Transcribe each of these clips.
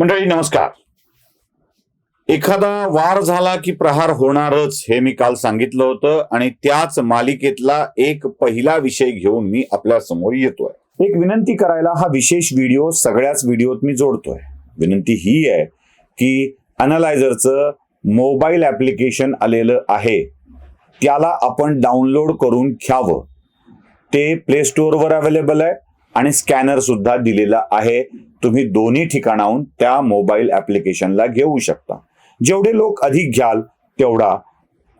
मंडळी नमस्कार. एखादा वार झाला की प्रहार होणारच हे मी काल सांगितलं होतं आणि त्याच मालिकेतला एक पहिला विषय घेऊन मी आपल्यासमोर येतोय. एक विनंती करायला हा विशेष व्हिडिओ सगळ्याच व्हिडिओत मी जोडतोय. विनंती ही आहे की अनालायझरचं मोबाईल ऍप्लिकेशन आलेलं आहे. त्याला आपण डाउनलोड करून घ्यावं. ते प्ले स्टोअरवर अवेलेबल आहे. आणि स्कॅनर सुद्धा दिलेला आहे. तुम्ही दोन्ही ठिकाणाहून त्या मोबाईल ऍप्लिकेशनला घेऊ शकता. जेवढे लोक अधिक घ्याल तेवढा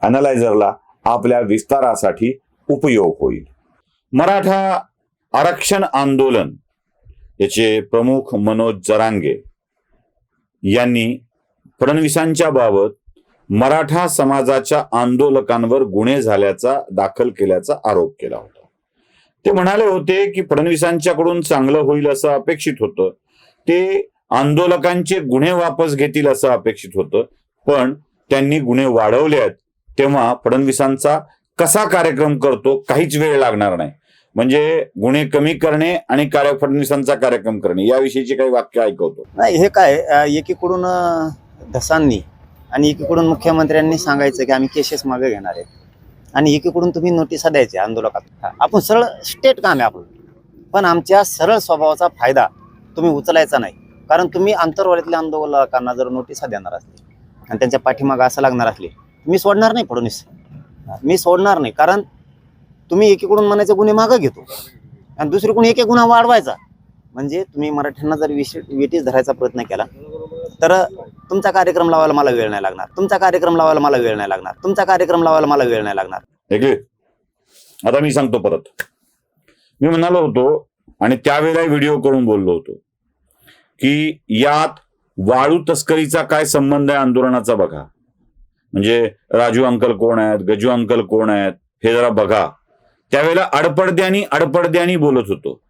अनालायझरला आपल्या विस्तारासाठी उपयोग होईल. मराठा आरक्षण आंदोलन याचे प्रमुख मनोज जरांगे यांनी फडणवीसांच्या बाबत मराठा समाजाच्या आंदोलकांवर गुन्हे झाल्याचा दाखल केल्याचा आरोप केला होता. ते म्हणाले होते की फडणवीसांच्याकडून चांगलं होईल असं अपेक्षित होतं. ते आंदोलकांचे गुन्हे वापस घेतील असं अपेक्षित होतं. पण त्यांनी गुन्हे वाढवले आहेत तेव्हा फडणवीसांचा कसा कार्यक्रम करतो काहीच वेळ लागणार नाही. म्हणजे गुन्हे कमी करणे आणि कार्य फडणवीसांचा कार्यक्रम करणे याविषयीची काही वाक्य ऐकवतो. नाही हे काय एकीकडून धसांनी आणि एकीकडून मुख्यमंत्र्यांनी सांगायचं की आम्ही केसेस मागे घेणार आहेत. आणि एकीकडून तुम्ही नोटिसा द्यायच्या आंदोलकात आपण सरळ स्टेट काम आहे आपलं. पण आमच्या सरळ स्वभावाचा फायदा तुम्ही उचलायचा नाही. कारण तुम्ही आंतरवालीतल्या आंदोलकांना जर नोटिसा देणार असले आणि त्यांच्या पाठीमागं असं लागणार असले मी सोडणार नाही फडणवीस. मी सोडणार नाही. कारण तुम्ही एकीकडून म्हणायचे गुन्हे मागं घेतो. आणि दुसरीकडून एक एक गुन्हा वाढवायचा. म्हणजे तुम्ही मराठ्यांना जर विश वेटीस धरायचा प्रयत्न केला तर तुमचा कार्यक्रम लावायला मला वेळ नाही लागणार. तुमचा कार्यक्रम लावायला मला वेळ नाही लागणार. तुमचा कार्यक्रम लावायला मला वेळ नाही लागणार. ऐकले? आता मी सांगतो परत. मी म्हणालो होतो आणि त्यावेळेला व्हिडिओ करून बोललो होतो की यात वाळू तस्करीचा काय संबंध आहे आंदोलनाचा बघा. म्हणजे राजू अंकल कोण आहेत गजू अंकल कोण आहेत हे जरा बघा. त्यावेळेला अडपडद्यानी अडपडद्यानी बोलत होतो.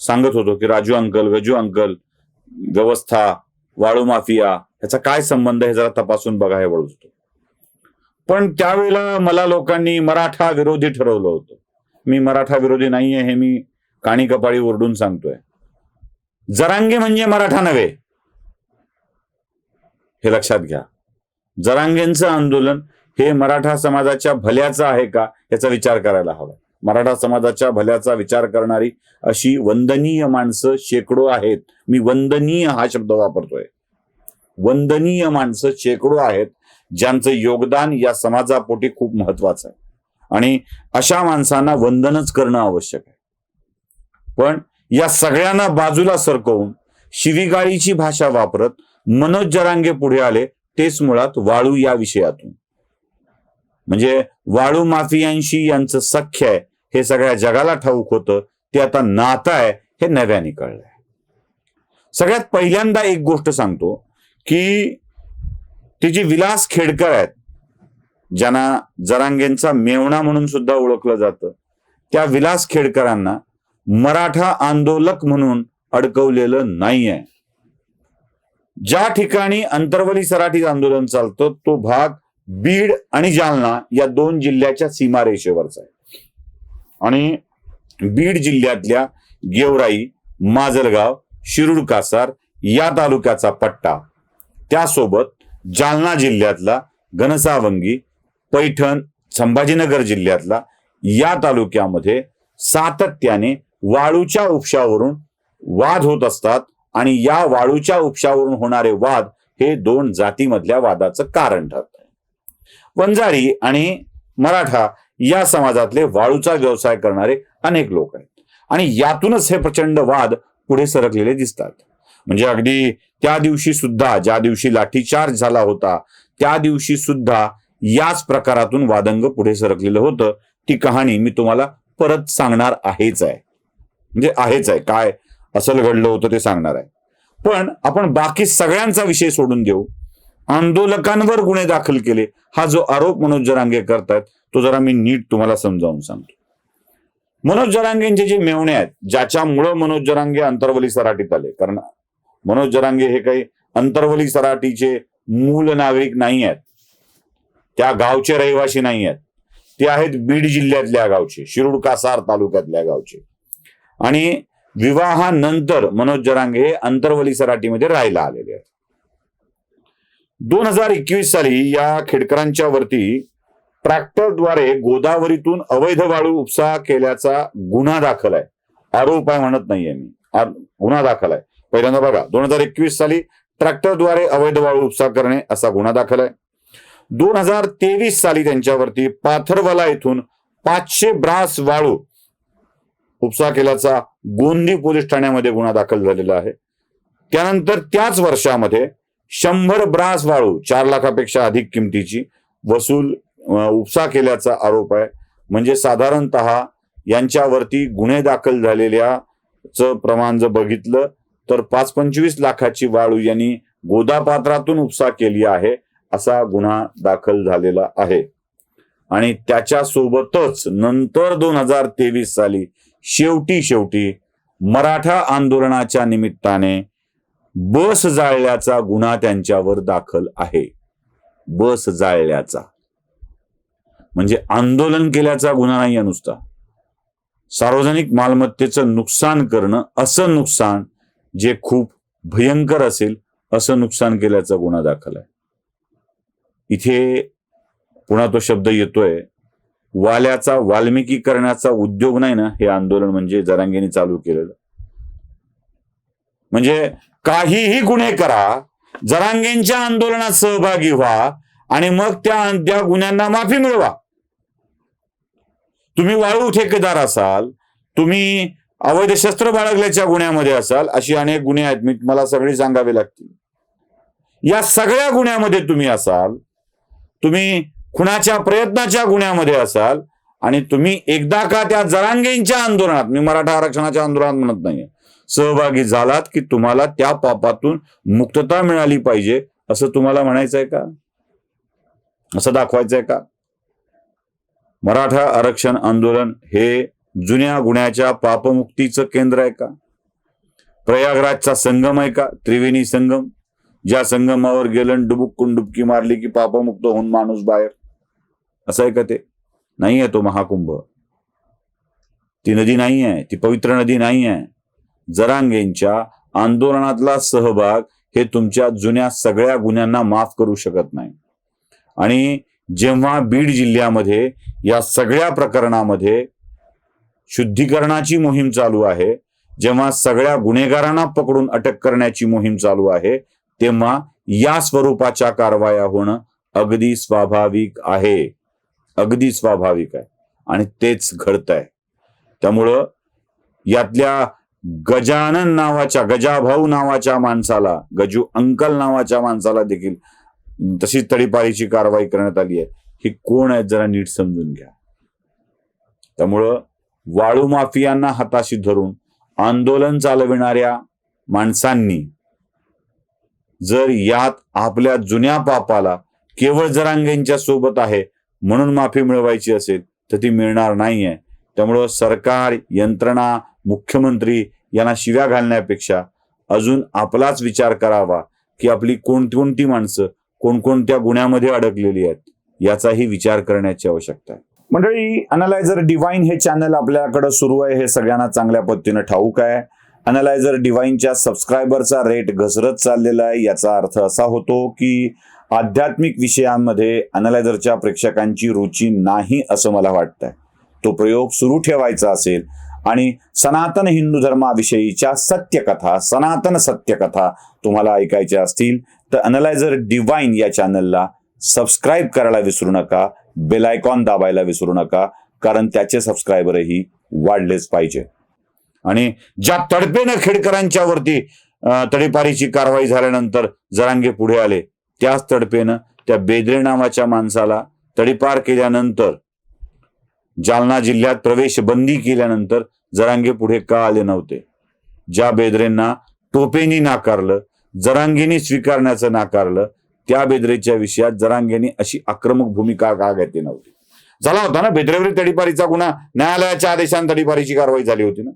सांगत होतो की राजू अंकल गजू अंकल व्यवस्था वाळू माफिया ह्याचा काय संबंध हे जरा तपासून बघा हे बोलत पण त्यावेळेला मला लोकांनी मराठा विरोधी ठरवलं होतं. मी मराठा विरोधी नाहीये हे मी काणी कपाळी ओरडून सांगतोय. जरांगे म्हणजे मराठा नव्हे. हे लक्षात घ्या. जरांगेंचं आंदोलन हे मराठा समाजाच्या भल्याचं आहे का याचा विचार करायला हवा. मराठा समाजाच्या भल्याचा विचार करणारी अशी वंदनीय माणसं शेकडो आहेत. मी वंदनीय हा शब्द वापरतोय. वंदनीय माणसं शेकडो आहेत ज्यांचं योगदान या समाजापोटी खूप महत्वाचं आहे. आणि अशा माणसांना वंदनच करणं आवश्यक आहे. पण या सगळ्यांना बाजूला सरकवून शिवीगाळीची भाषा वापरत मनोज जरांगे पुढे आले तेच मुळात वाळू या विषयातून. म्हणजे वाळू माफियांशी यांचं सख्य आहे हे सगळ्या जगाला ठाऊक होतं ते आता नातं आहे हे नव्याने कळलंय. सगळ्यात पहिल्यांदा एक गोष्ट सांगतो की ते जे विलास खेडकर आहेत ज्यांना जरांगेंचा मेवणा म्हणून सुद्धा ओळखलं जातं त्या विलास खेडकरांना मराठा आंदोलक म्हणून अडकवलेलं नाहीये. ज्या ठिकाणी अंतरवली सराठी आंदोलन चालतं तो भाग बीड आणि जालना या दोन जिल्ह्याच्या सीमारेषेवरचा आहे. आणि बीड जिल्ह्यातल्या गेवराई माजलगाव शिरूर कासार या तालुक्याचा पट्टा त्यासोबत जालना जिल्ह्यातला घनसावंगी पैठण संभाजीनगर जिल्ह्यातला या तालुक्यामध्ये सातत्याने वाळूच्या उपशावरून वाद होत असतात आणि या वाळूच्या उपशावरून होणारे वाद हे दोन जातीमधल्या वादाचं कारण ठरत वंजारी आणि मराठा या समाजातले वाळूचा व्यवसाय करणारे अनेक लोक आहेत. आणि यातूनच हे प्रचंड वाद पुढे सरकलेले दिसतात. म्हणजे अगदी त्या दिवशी सुद्धा ज्या दिवशी लाठीचार्ज झाला होता त्या दिवशी सुद्धा याच प्रकारातून वादंग पुढे सरकलेलं होतं. ती कहाणी मी तुम्हाला परत सांगणार आहेच आहे. म्हणजे आहेच आहे. काय असल घडलं होतं ते सांगणार आहे. पण आपण बाकी सगळ्यांचा विषय सोडून देऊ. आंदोलकांवर गुन्हे दाखल केले. हा जो आरोप मनोज जरांगे करतायत तो जरा मी नीट तुम्हाला समजावून सांगतो. मनोज जरांगेंचे जे मेवणे आहेत ज्याच्यामुळं मनोज जरांगे अंतरवली सराटीत आले कारण मनोज जरांगे हे काही अंतरवली सराटीचे मूल नागरिक नाही आहेत त्या गावचे रहिवासी नाही आहेत ते आहेत बीड जिल्ह्यातल्या गावचे शिरूड कासार तालुक्यातल्या गावचे. आणि विवाहानंतर मनोज जरांगे हे अंतरवली सराटीमध्ये राहायला आलेले आहेत. दोन हजार एकवीस साली या खेडकरांच्या वरती ट्रॅक्टरद्वारे गोदावरीतून अवैध वाळू उपसा केल्याचा गुन्हा दाखल आहे. आरोप आहे म्हणत नाहीये मी. गुन्हा दाखल आहे. पहिल्यांदा बघा दोन हजार एकवीस साली ट्रॅक्टरद्वारे अवैध वाळू उपसा करणे असा गुन्हा दाखल आहे. दोन हजार तेवीस साली त्यांच्यावरती पाथरवाला येथून पाचशे ब्रास वाळू उपसा केल्याचा गोंदी पोलीस ठाण्यामध्ये गुन्हा दाखल झालेला आहे. त्यानंतर त्याच वर्षामध्ये शंभर ब्रास वाळू चार लाखापेक्षा अधिक किमतीची वसूल उपसा केल्याचा आरोप आहे. म्हणजे साधारणतः यांच्यावरती गुन्हे दाखल झालेल्या च प्रमाण जर बघितलं तर पाच पंचवीस लाखाची वाळू यांनी गोदापात्रातून उपसा केली आहे असा गुन्हा दाखल झालेला आहे. आणि त्याच्या सोबतच नंतर दोन हजार तेवीस साली शेवटी शेवटी मराठा आंदोलनाच्या निमित्ताने बस जाळल्याचा गुन्हा त्यांच्यावर दाखल आहे. बस जाळल्याचा. म्हणजे आंदोलन केल्याचा गुन्हा नाही नुसता. सार्वजनिक मालमत्तेचं नुकसान करणं असं नुकसान जे खूप भयंकर असेल असं नुकसान केल्याचा गुन्हा दाखल आहे. इथे पुन्हा तो शब्द येतोय वाल्याचा वाल्मिकी करण्याचा उद्योग नाही ना हे आंदोलन म्हणजे जरांगेने चालू केलेलं. म्हणजे काहीही गुन्हे करा जरांगेंच्या आंदोलनात सहभागी व्हा आणि मग त्या त्या गुन्ह्यांना माफी मिळवा. तुम्ही वाळू ठेकेदार असाल तुम्ही अवैध शस्त्र बाळगल्याच्या गुन्ह्यामध्ये असाल अशी अनेक गुन्हे आहेत. मी मला सगळी सांगावे लागतील. या सगळ्या गुन्ह्यामध्ये तुम्ही असाल तुम्ही खुनाच्या प्रयत्नाच्या गुन्ह्यामध्ये असाल आणि तुम्ही एकदा का त्या जरांगेंच्या आंदोलनात मी मराठा आरक्षणाच्या आंदोलनात म्हणत नाहीये सहभागी झालात की तुम्हाला त्या पापातून मुक्तता मिळाली पाहिजे असं तुम्हाला म्हणायचं आहे का? असं दाखवायचंय का? मराठा आरक्षण आंदोलन हे जुन्या गुन्ह्याच्या पापमुक्तीचं केंद्र आहे का? प्रयागराजचा संगम आहे का? त्रिवेणी संगम ज्या संगमावर गेलं डुबुकून डुबकी मारली की पापमुक्त होऊन माणूस बाहेर. असं आहे का ते? नाही आहे तो महाकुंभ. ती नदी नाही आहे ती पवित्र नदी नाही आहे. जरांगेंच्या आंदोलनातला सहभाग हे तुमच्या जुन्या सगळ्या गुन्ह्यांना माफ करू शकत नाही. आणि जेव्हा बीड जिल्ह्यामध्ये या सगळ्या प्रकरणामध्ये शुद्धीकरणाची मोहीम चालू आहे. जेव्हा सगळ्या गुन्हेगारांना पकडून अटक करण्याची मोहीम चालू आहे तेव्हा या स्वरूपाच्या कारवाया होणं अगदी स्वाभाविक आहे. अगदी स्वाभाविक आहे. आणि तेच घडत आहे त्यामुळं यातल्या गजानन नावाच्या गजाभाऊ नावाच्या माणसाला गजू अंकल नावाच्या माणसाला देखील तशी तडीपारीची कारवाई करण्यात आली आहे. ही कोण आहे जरा नीट समजून घ्या. त्यामुळं वाळू माफियांना हाताशी धरून आंदोलन चालविणाऱ्या माणसांनी जर यात आपल्या जुन्या पापाला केवळ जरांगेंच्या सोबत आहे म्हणून माफी मिळवायची असेल तर ती मिळणार नाहीये. त्यामुळं सरकार यंत्रणा मुख्यमंत्री यांना शिव्या घालण्यापेक्षा अजून आपलाच विचार करावा की आपली कोणती कोणती माणसं कोणकोणत्या गुन्ह्यामध्ये अडकलेली आहेत याचाही विचार करण्याची आवश्यकता आहे. मंडळी अनालायझर डिवाईन हे चॅनल आपल्याकडे सुरू आहे. हे सगळ्यांना चांगल्या पद्धतीनं ठाऊक आहे. अनालायझर डिवाईनच्या सबस्क्रायबरचा रेट घसरत चाललेला आहे. याचा अर्थ असा होतो की आध्यात्मिक विषयांमध्ये अनालायझरच्या प्रेक्षकांची रुची नाही असं मला वाटतंय. तो प्रयोग सुरू ठेवायचा असेल आणि सनातन हिंदू धर्माविषयीच्या सत्यकथा सनातन सत्यकथा तुम्हाला ऐकायच्या असतील तर अनलायझर डिवाईन या चॅनलला सबस्क्राईब करायला विसरू नका. बेलायकॉन दाबायला विसरू नका कारण त्याचे सबस्क्रायबरही वाढलेच पाहिजे. आणि ज्या तडपेनं खेडकरांच्या वरती तडीपारीची कारवाई झाल्यानंतर जरांगे पुढे आले त्याच तडपेनं त्या बेदरे नावाच्या माणसाला तडीपार केल्यानंतर जालना जिल्ह्यात प्रवेश बंदी केल्यानंतर जरांगे पुढे का आले नव्हते? ज्या बेदरेंना टोपेनी नाकारलं जरांगीनी स्वीकारण्याचं नाकारलं त्या बेदरेच्या विषयात जरांगेंनी अशी आक्रमक भूमिका का घेतली नव्हती? झाला होता ना बेदरेवरील तडीपारीचा गुन्हा? न्यायालयाच्या आदेशाने तडीपारीची कारवाई झाली होती ना?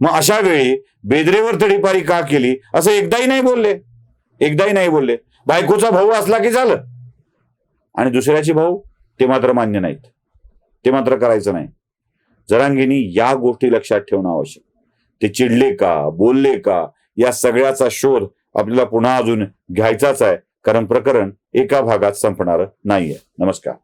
मग अशा वेळी बेदरेवर तडीपारी का केली? असं एकदाही नाही बोलले. एकदाही नाही बोलले. बायकोचा भाऊ असला की झालं. आणि दुसऱ्याचे भाऊ ते मात्र मान्य नाहीत. ते मात्र करायचं नाही. जरांगेंनी या गोष्टी लक्षात ठेवणं आवश्यक. ते चिडले का? बोलले का? या सगळ्याचा शोध आपल्याला पुन्हा अजून घ्यायचाच आहे. कारण प्रकरण एका भागात संपणार नाहीये. नमस्कार.